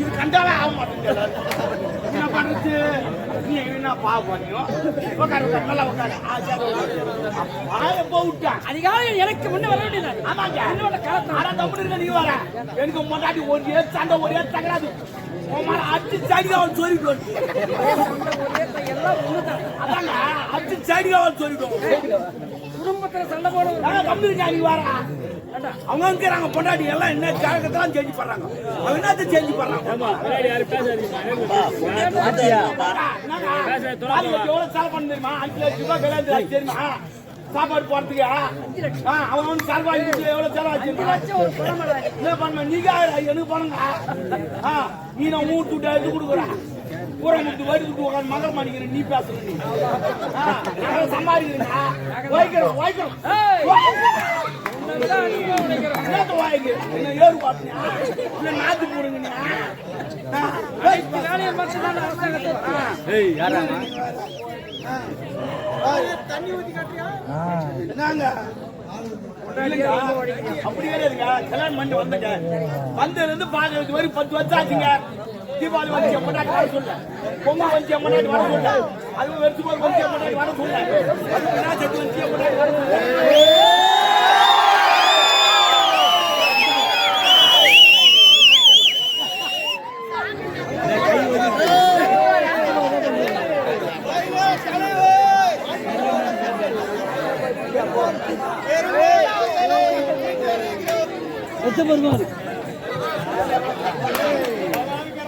இது கண்டாலே ஆக மாட்டேங்குது என்ன பண்றது? நீ என்ன பாவம் உட்காரு நல்லா உட்காரு. வாயை போட்டான் எனக்கு முன்ன வர வேண்டியது ஆமாங்க. என்னோட காலத்துல ஆனா தம்பி இருக்க நீ வர எனக்கு முன்னாடி ஒரு ஏ சண்டை ஒரு ஏ தகராது உன் மேல அடிச்சு சைடுக்கு அவன் அதாங்க குடும்பத்துல சண்டை போட ஆனா தம்பி இருக்கா நீ வர அவங்க இருக்கிறாங்க பொண்டாட்டி எல்லாம் என்ன ஜாதகத்தெல்லாம் செஞ்சு பண்றாங்க அவங்க என்னத்த செஞ்சு பண்றாங்க எவ்வளவு செலவு பண்ண தெரியுமா? அஞ்சு லட்சம் ரூபாய் கல்யாணத்துக்கு தெரியுமா? சாப்பாடு போறதுக்கு. ஆ, அவன் வந்து செலவு வாங்கி எவ்வளவு செலவாச்சு என்ன பண்ண நீங்க எனக்கு பண்ணுங்க ஆ, நீ நான் மூட்டு விட்டு எடுத்து கொடுக்குறேன் முட்டு வரி விட்டு உட்காந்து மகர மாட்டேங்கிறேன் நீ பேசுற நீ. சம்பாதிக்கிறீங்க என்னத்த வாய்க்கு என்ன ஏறு போடுங்க அப்படி கிடையாதுங்க. கல்யாணம் பண்ணி வந்தங்க. வந்ததுல இருந்து வரைக்கும் பத்து வருஷம் ஆச்சுங்க. தீபாவளி வந்து என் வர சொல்ல. பொங்கல் வந்து என் வர சொல்ல. அதுவும் வெறுத்து ஒரு வந்து என் வர சொல்ல. வந்து என் வர சொல்ல.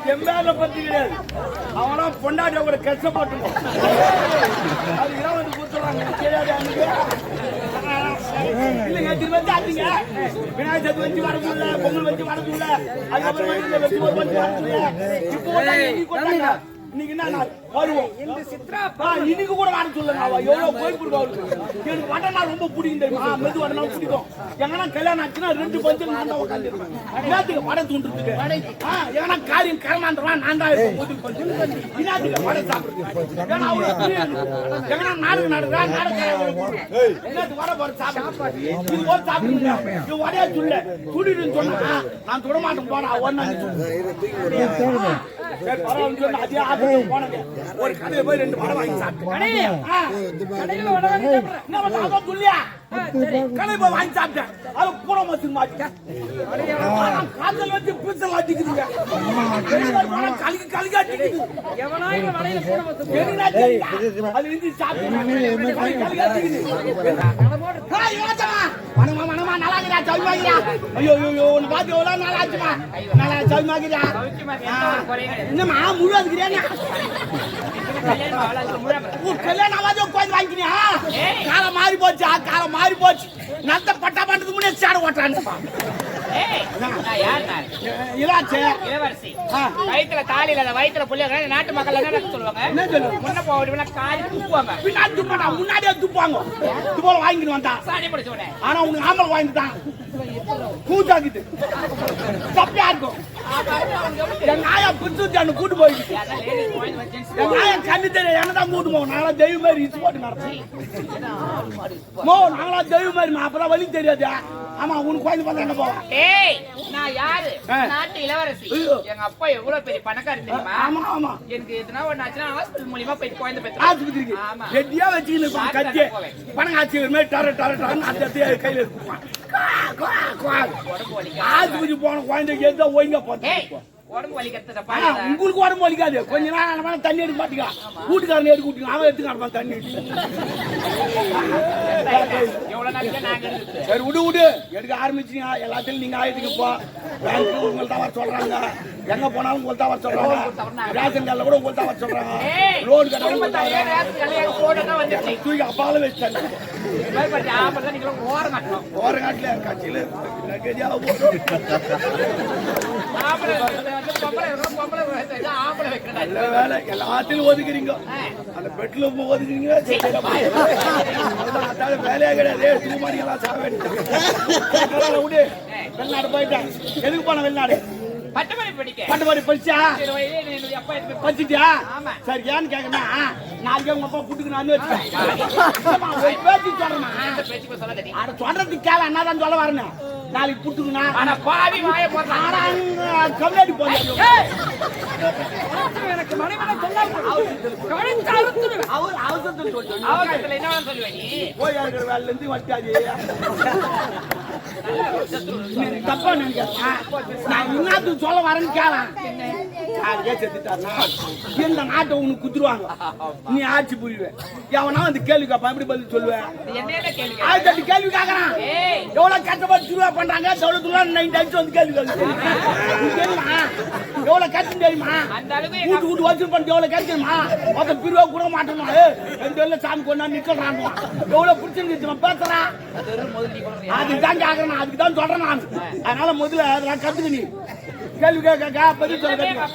என் மேல பத்தி கிடையாது. அவனா பொண்டாட்டி கூட கஷ்டப்பட்டு அது வந்து கூத்துறாங்க தெரியாது இல்லைங்க திரும்ப ஆச்சுங்க விநாயகர் சதுர்த்தி வச்சு வர பொங்கல் வச்சு வர அதுக்கப்புறம் வச்சு இப்போ இன்னைக்கு இன்னைக்கு என்ன நாள்? வருவோம். இந்த சித்ரா ஆ, இன்னைக்கு கூட வர சொல்லுங்க அவ எவ்வளவு போய் கொடுக்க அவளுக்கு எனக்கு வடனா ரொம்ப பிடிக்கும் தெரியுமா? மெது வடனா பிடிக்கும். எங்கன்னா கல்யாணம் ஆச்சுன்னா ரெண்டு பஞ்சு நான் தான் உட்காந்துருப்பேன் என்னத்துக்கு வடை தூண்டுறதுக்கு. ஆ, எங்கன்னா காரியம் கரமான்றவா நான் தான் இருப்பேன் பொது பஞ்சு என்னத்துக்கு வடை சாப்பிடுறது ஏன்னா எங்கன்னா நாடகம் நடக்குறா நாடகம் என்னத்துக்கு வடை போற சாப்பிடுறது? இது போய் சாப்பிடுங்க இது வடையா சொல்ல. துடிடுன்னு சொன்னா நான் தொட மாட்டேன் போனா ஒன்னா சரி பரவாயில்ல அதே ஆசை போனது ஒரு கடையில போய் ரெண்டு வடை வாங்கி சாப்பிட்டேன் கடையில வட வாங்கி சாப்பிடுறேன் என்ன பண்ண அதான் சொல்லியா கடை போய் வாங்கி சாப்பிட்டேன் அது மாட்டேன் காதல் வச்சு பீசல் அடிக்குதுங்க அடிக்குது எதுனா தெரியுதா? அது இருந்து. வணக்கம்மா, வணக்கம்மா, நல்லா இருக்கிறியா? சௌக்கியமா இருக்கிறியா? ஐயோ, ஐயோ, உன்னை பார்த்து ஆச்சும்மா? நல்லா சௌக்கியமா இருக்கிறியா? ஆ. என்னம்மா, முழு அதுக்கிறியா நீ? உன் கல்யாணம் ஆகாத உட்காந்து வாங்கிக்கிறியா? காலம் மாறி போச்சு ஆ, காலம் மாறி போச்சு நல்ல பட்டா பண்றதுக்கு முன்னே சேட ஓட்டான்னு ஏய், நான் யார் புள்ளிய நாட்டு மக்கள் என்ன சொல்லுவாங்க முன்ன போக காலி துப்புவாங்க பின்னாடி துப்பாடா முன்னாடியே துப்பாங்க துப்பால வாங்கிட்டு வந்தான் சாணி முடிச்ச உடனே ஆனா உனக்கு ஆம்பளை வாங்கிட்டான் கூட்டாக்கிட்டு தப்பியா இருக்கும் என் நாயா பிடிச்சு கூட்டு போயிடுச்சு கண்ணு தெரிய என்னதான் கூட்டு போவோம் நாங்களா தெய்வம் மாதிரி இச்சு போட்டு நடப்போம் மோ நாங்களா மாதிரி அப்பதான் வழி தெரியாது. ஆமா உனக்கு குழந்தை பார்த்தா என்ன போவா ஏய் நான் யாரு? ஆ. நாட்டு இளவரசி. ஐயோ. எங்க அப்பா எவ்வளவு பெரிய பணக்காரி தெரியுமா? ஆமா ஆமா. எனக்கு எதுனா ஒண்ணு ஆச்சுன்னா ஹாஸ்பிட்டல் மூலியமா போய் குழந்தை பெற்று ஆஸ்பத்திரிக்கு. ரெட்டியா இருப்பான் கத்தி பணம் ஆச்சு மாதிரி டர டர டரன்னு அந்த கையில ஆஸ்பத்திரி போன குழந்தைக்கு எதோ ஒழுங்கா போட்டேன் உடம்பு வலிக்கிறத ஆ, பாருங்க. உங்களுக்கு உடம்பு வலிக்காது. கொஞ்ச ஆனா தண்ணி எடுக்க மாட்டீங்க வீட்டுக்காரன் எடுக்க விட்டுங்க அவன் எடுத்து காட்டுவான் தண்ணி சரி விடு விடு. எடுக்க ஆரம்பிச்சீங்க எல்லாத்தையும் நீங்க ஆயிடுங்க இப்போ பேங்க்கு உங்களை தான் வர சொல்றாங்க. எங்க போனாலும் உங்களை தான் வர சொல்றாங்க. ரேஷன் கார்டில் கூட உங்களை தான் வர சொல்றாங்க. லோன் கட்ட போட்டா வந்துருச்சு தூக்கி அப்பால கட்டணும். ஓரங்காட்டில் கட்சியில்? நல்ல வேலை. எல்லாத்தையும் ஒதுக்குறீங்க. அந்த பெட்ல ஒதுக்குறீங்க வேலையே கிடையாது. வேண்டியது விடு. வெளிநாடு போயிட்டேன். எதுக்கு போன வெளிநாடு? பட்டமளிப்பு படிக்க. பட்டு மாதிரி படிச்சா படிச்சிட்டியா. சரி ஏன்னு நாளைக்கு உங்க அப்பா புட்டுக்கு நான் பேச்சு சொல்றேன் சொல்லாத சொல்றதுக்கு கேள என்னதான் சொல்ல வரேன் நாளைக்கு புட்டுக்குனா ஆனா பாவி வாயை கம்யூனிட்டி போய் எனக்கு மனைவிட அவர் அவசரத்தில் அவசரத்துல என்ன. போய் இருந்து வட்டாது. தப்பா நான் என்னத்துக்கு சொல்ல வரேன்னு கேளேன் யாருக்கே செத்துட்டாருன்னா இந்த நாட்டை உனக்கு குத்துருவாங்க நீ ஆட்சி புரியுவேன் எவனா வந்து கேள்வி கேட்பான் எப்படி பதில் சொல்லுவேன்? ஆயிரத்தி கேள்வி கேட்கறான் எவ்வளவு கஷ்டப்பட்டு திருவா பண்றாங்க நைன் டைம்ஸ் வந்து கேள்வி தெரியுமா எவ்வளவு கஷ்டம் தெரியுமா? அந்த வீட்டு வீட்டு பண்ணிட்டு எவ்வளவு கஷ்டமா ஒருத்தன் பிரிவா கூட மாட்டணும். எந்த வெளில சாமி கொண்டா நிக்கிறான் எவ்வளவு பிடிச்சிருந்து பேசுறான் அது வெறும் முதல் நீ சொல்றியா? அதுக்கு தான் சொல்றேன் நான். அதனால முதல்ல அதெல்லாம் கத்துக்க நீ. கேள்வி கேட்க பதில் சொல்ல கத்துக்க.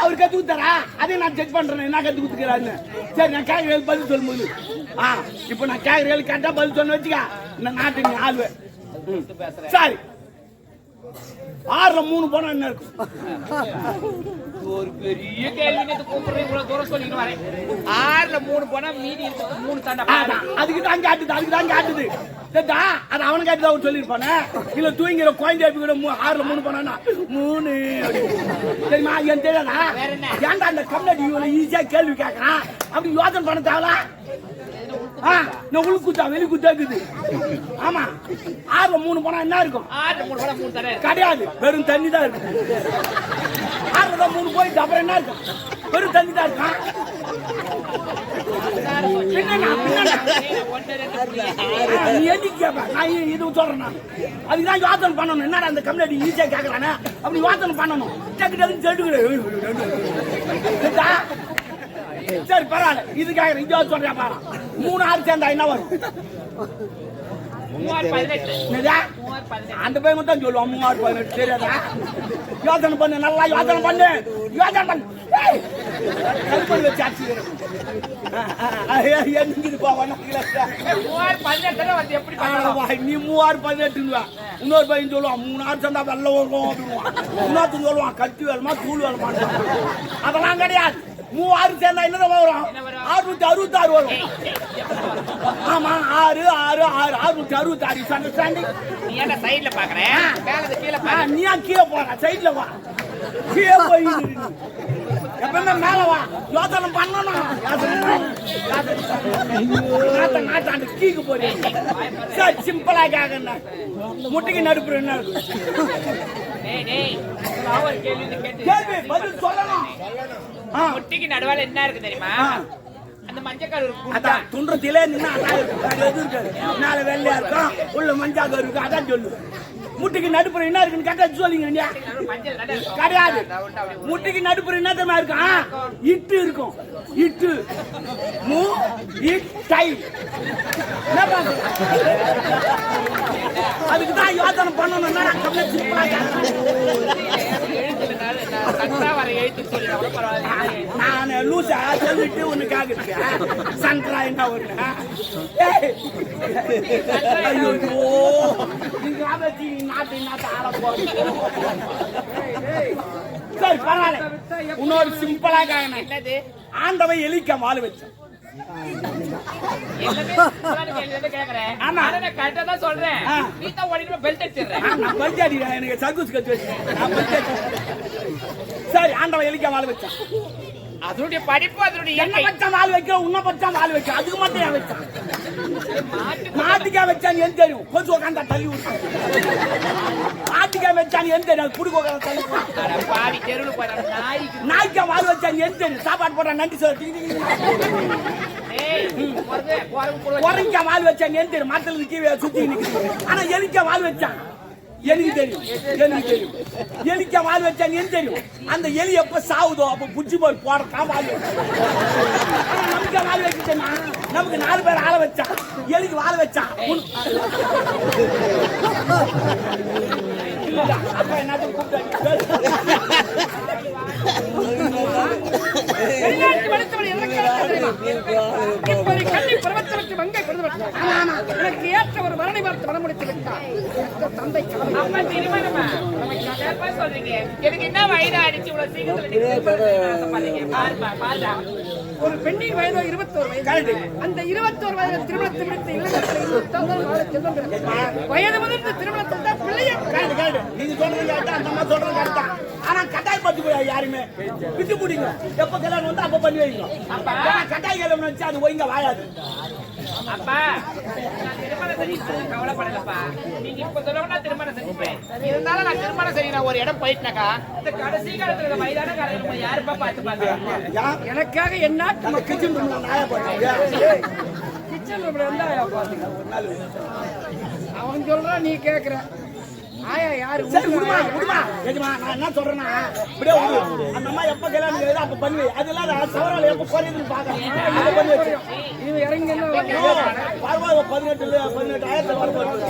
அவர் கத்து கொடுத்தாரா? அதே நான் செக் பண்றேன் என்ன கத்து கொடுத்துக்கிறான்னு சரி நான் கேட்கறது பதில் சொல்லும் போது ஆ இப்போ நான் கேட்கறது கேட்டா பதில் சொன்ன வச்சுக்க. இந்த நாட்டு நீ ஆளுவே ம். சரி. ஆறுல மூணு போனா என்ன இருக்கும்? ஒரு பெரிய கேள்வி நேத்து கூப்பிடுறேன் இவ்வளவு தூரம் சொல்லிட்டு வரேன். ஆறுல மூணு போனா மீதி இருக்கு மூணு தாண்டா அதுக்கு தான் காட்டுது அதுக்கு தான் காட்டுது. சரிடா, அது அவனை காட்டி தான் சொல்லியிருப்பானே? இல்ல தூங்கிற குழந்தை கூட ஆறுல மூணு போனா மூணு. தெரியுமா? என் என்ன? ஏன்டா அந்த கம்யூனிட்டி ஈஸியா கேள்வி கேட்கறான் அப்படி யோசனை பண்ண தேவலா ஆ நான் உள் குத்தா வெளி குத்தா இருக்குது ஆமா ஆறுல மூணு போனா என்ன இருக்கும். கிடையாது வெறும் தண்ணி தான் இருக்கும் ஆறுல மூணு போயிட்டு அப்புறம் என்ன இருக்கும் வெறும் தண்ணி தான் இருக்கும். அதுக்குதான் யோசனை பண்ணணும். என்னடா அந்த கம்யூனிட்டி ஈஸியா கேக்குறானே? அப்படி யோசனை பண்ணணும். டக்கு டக்குன்னு சொல்லிட்டு? சரி பரவாயில்ல. இது கேக்குறேன் இது சொல்றேன் பாரு. மூணு ஆறு சேர்ந்தா என்ன வரும்? மூவாறு? மூவாறு அந்த பையன் தான் சொல்லுவான் மூவாயிரம் பதினெட்டு. தெரியாதா? யோசனை பண்ணு நல்லா யோசனை பண்ணு. யோசனை பண்ணு. ஏய், கற்பனை வச்சு அடிச்சுக்கிறேன். ஆ, ஆ, ஆ, ஏய், என்னங்குது பா, வண்ணாங்களா? மூவாறு பதினெட்டுல வந்து எப்படி ஆ, பண்ணலாம் வா, நீ மூவாயிரம் பதினெட்டுன்னுவா. இன்னொரு பையன் சொல்லுவான் மூணாயிரம் சேர்ந்தா வெள்ள வரும் அப்படின்னுவான். இன்னொருத்தன் சொல்லுவான் கட்டி வேணுமா தூள் வேணுமா அதெல்லாம் கிடையாது. மூவாயிரம் சேர்ந்தா என்னதான் வரும்? அறுநூத்தி ஏய், எப்படி வரும்? ஆமா ஆறு ஆறு ஆறு அறுநூத்தி அறுபத்தாறு. அண்டர்ஸ்டாண்டிங் நீ என்ன சைடுல பாக்குற? மேல இருந்து கீழே ஆ, பாரு. நீ கீழே போற? சைடுல வா. கீழே போய். எப்பவுமே மேல வா. யோசனை பண்ணணும். நாத்த நாத்தாண்டு கீக்கு போறீங்க சரி சிம்பிளா கேக்குறேன். முட்டைக்கு நடுப்புற என்ன கேள்வி பதில் சொல்லணும். ஆ, முட்டிக்கு நடுவால என்ன இருக்கு தெரியுமா. அந்த மஞ்சக்கால் துன்றத்திலே நின்னா மேல வெள்ளையா இருக்கும். உள்ள மஞ்சாக இருக்கு. அதான் சொல்லு முட்டுக்கு நடுப்புற என்ன இருக்குன்னு கேட்டா சொல்லிங்க இல்லையா கிடையாது. முட்டுக்கு நடுப்புற என்ன தெரியுமா இருக்கும்? இட்டு இருக்கும். இட்டு. மு இட்டை என்ன அதுக்கு தான் யோசனை பண்ணணும்னா நான் வர நான் லூசா சொல்லிட்டு ஒண்ணு கேக்குறேன். சங்கரா என்ன ஒண்ணு ஐயோ. சரி பரவாயில்ல இன்னொரு சிம்பிளா கேக்கணும் என்னது? ஆண்டவன் எலிக்க வாழ வச்சான். எனக்கு சர்க்கூஸ் பஞ்சாடி. சரி ஆண்டவன் எலிக்க வாழ வச்சான். அதனுடைய படிப்பு அதனுடைய என்ன பச்சான் வாழ வைக்க உன்ன பச்சான் வாழ வைக்க அதுக்கு மட்டும் ஏன் வச்சான். மாட்டுக்கா வச்சான்னு எந்த தெரியும் கொஞ்சம் உட்காந்தா தள்ளி விட்டு மாட்டுக்கா வச்சான்னு எந்த தெரியும் குடுக்க உட்காந்து தள்ளி நாய்க்கு வாழ் வச்சான்னு எந்த தெரியும் சாப்பாடு போட்டா நன்றி சார் கூட குறைஞ்சா வாழ் வச்சான்னு எந்த தெரியும் மரத்துல கீழே சுத்தி நிக்குது. ஆனா எலிக்கா வாழ் வச்சான். எனக்கு தெரியும் எனக்கு தெரியும் எலிக்கா வச்சான்னு எனக்கு தெரியும் அந்த எலி எப்ப சாவுதோ அப்ப புடிச்சு போய் போடத்தான் வாழ் வச்சான். ஆனா நமக்கு வாழ் வச்சுட்டேன்னா நமக்கு நாலு பேர் ஆள வச்சான் எலிக்கு வாழ வச்சான் அப்பா என்னத்துக்கு கூப்பிட்டாங்க பருவத்திற்கு மங்கை பிறந்து விட்டான். எனக்கு ஏற்ற ஒரு மரணை பார்த்து மனமுடித்து விட்டான் பெற்ற தந்தை. அப்ப திருமணமா? சொல்றீங்க? எனக்கு என்ன வயது இவ்வளவு சீக்கிரத்துல பாருடா. ஒரு பெண்ணின் வயதோ இருபத்தோரு வயது அந்த இருபத்தோரு வயது திருமணத்தை முடித்து இல்லத்தில். வயது முதிர்ந்த திருமணத்தில் தான் பிள்ளையை கேளு, கேளு. நீங்க சொல்றது கரெக்டா, சொல்றது. ஆனா கட்டாயப்படுத்தி போய் யாருமே விட்டு பிடிங்க எப்ப கல்யாணம் வந்து அப்ப பண்ணி வைங்க கட்டாய கல்யாணம் வச்சு அது ஒய்ங்க வாயாது அப்பா, நான் திருமணம் செஞ்சுட்டு கவலைப்படலப்பா. நீங்க இப்ப சொல்லணும்னா திருமணம் செஞ்சுப்பேன். இருந்தாலும் நான் திருமணம் செய்ய நான் ஒரு இடம் போயிட்டேனாக்கா, இந்த கடைசி காலத்துல வயதான காலையில போய் யாருப்பா பார்த்துப்பாங்க? ஏன் எனக்காக என்ன நம்ம கிச்சன் ரூம்ல நாயா போட்டாங்க கிச்சன் ரூம்ல இருந்தா அவன் சொல்றான் நீ கேக்குற ஆயா யாரு சரி விடுமா விடுமா நான் என்ன சொல்றேன்னா இப்படியே விடு அந்த அம்மா எப்ப கல்யாணம் செய்யுதோ அப்ப பண்ணி? வை அதெல்லாம் நான் சவரால எப்ப குறையுதுன்னு பாக்கிறேன் அதை பண்ணி வச்சு இது இறங்கி பரவாயில்ல பதினெட்டுல பதினெட்டு ஆயிரத்துல வரப்போகுது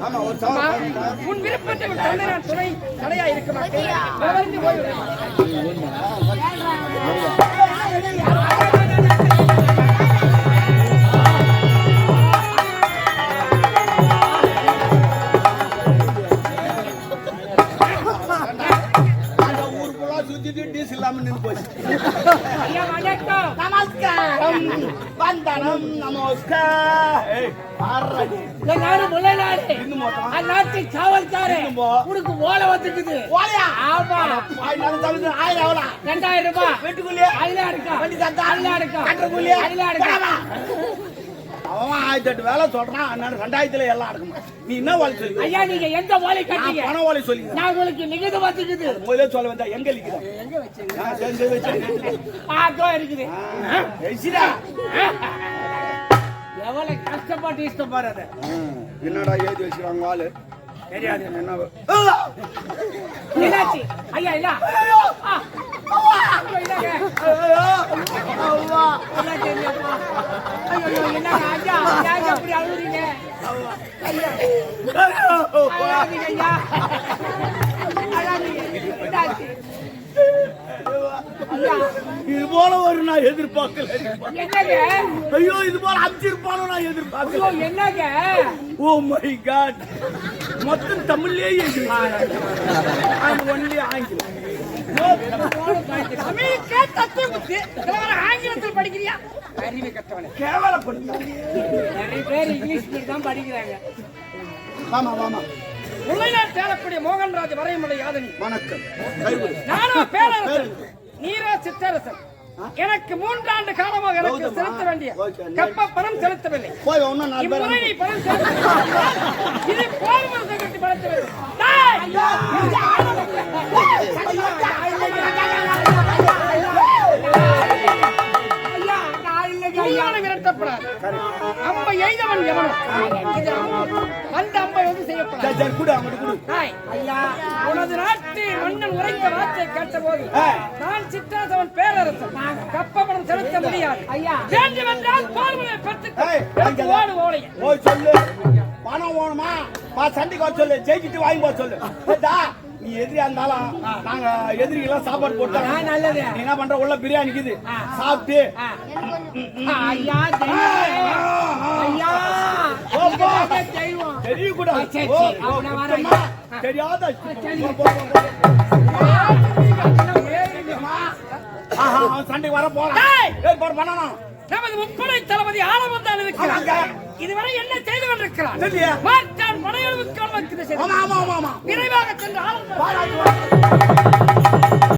ஆமா ஒரு அம்மா, சவரம் உன் விருப்பத்தை தந்தை நான் துணை தடையா இருக்க மாட்டேன் தொடர்ந்து ஆமா. வாய் நாலு தவிர்த்து ஆயிரம் எவ்வளோ? ரெண்டாயிரம் ரூபாய். வெட்டுக்குள்ளே? அதுல இருக்கா? இருக்கா? அவன் ஆயிரத்தி எட்டு வேலை சொல்றான் நான் ரெண்டாயிரத்துல எல்லாம் அடக்குமா. நீ என்ன ஓலை சொல்லி ஐயா நீங்க எந்த ஓலை கட்டீங்க? பண ஓலை சொல்லி நான் உங்களுக்கு நிகழ்ந்து வந்துக்குது முதல்ல சொல்ல வந்தா எங்க? நான் செஞ்சு வச்சேன். ஆட்டோ இருக்குது. ஆ, எசிடா. எவ்வளவு கஷ்டப்பட்டு இஷ்டப்படுறது ஆ, என்னடா எழுதி வச்சுக்கிறாங்க ஆளு? தெரியாது. என்ன? என்னாச்சு ஐயா இல்ல என்னங்க இது போல ஒரு நான் எதிர்பார்க்கல என்னங்க ஐயோ இது போல அமைச்சிருப்பானோ நான் ஐயோ எதிர்பார்க்கல என்னங்க ஓ மை காட் மொத்தம் தமிழ்லேயே ஒன்லி ஆங்கிலம் அமெரிக்கா தத்துவ புத்தி இதுல வேற ஆங்கிலத்தில் படிக்கிறியா அறிவு கட்டவனே கேவலப்படுத்த நிறைய பேர் இங்கிலீஷ் மீடியம் தான் படிக்கிறாங்க ஆமா ஆமா முல்லைநாட்டு தேடக்கூடிய மோகன்ராஜ் வரையமுடைய யாதனி வணக்கம் கைவிடு. நானும் பேரரசன் நீரோ சித்தரசன் எனக்கு மூன்றாண்டு காலமாக எனக்கு? செலுத்த வேண்டிய. கப்ப பணம் செலுத்தவில்லை பேர். பணம் செலுத்த இது கட்டி பணத்தை அம்பை எய்தவன் எவனோ? அந்த அம்பை வந்து செய்யப்படாது. கொடு, அவன்கிட்ட கொடு. ஐயா, உனது நாட்டு மன்னன் உரைத்த வார்த்தை கேட்டபோது ஆ. நான் சித்தாசவன் பேரரசன். கப்பபடம் செலுத்த முடியாது. ஐயா. வேண்டுமென்றால் பெற்று. ஓடு ஓலைய. சொல்லு. பணம் வேணுமா? வா சண்டைக்கு வர சொல்லு. ஜெயிச்சுட்டு வாங்கி போக சொல்லு. நீ எதிரியா இருந்தாலும் நாங்க எதிரிகெல்லாம் சாப்பாடு போட்டு நல்லது. என்ன பண்ற? உள்ள பிரியாணி இருக்குது. சாப்பிட்டு. ஐயா ஐயா போ, போ. தெரியக்கூடாது? தெரியாத போ, போ, போ, போ. சண்டைக்கு வர போறான். போடு, பண்ணணும். நமது முப்படை தளபதி இருக்கிறார் ஆமாங்க. இதுவரை என்ன செய்து கொண்டிருக்கிறார்? மாற்றான் படையளவுக்கு விரைவாக சென்று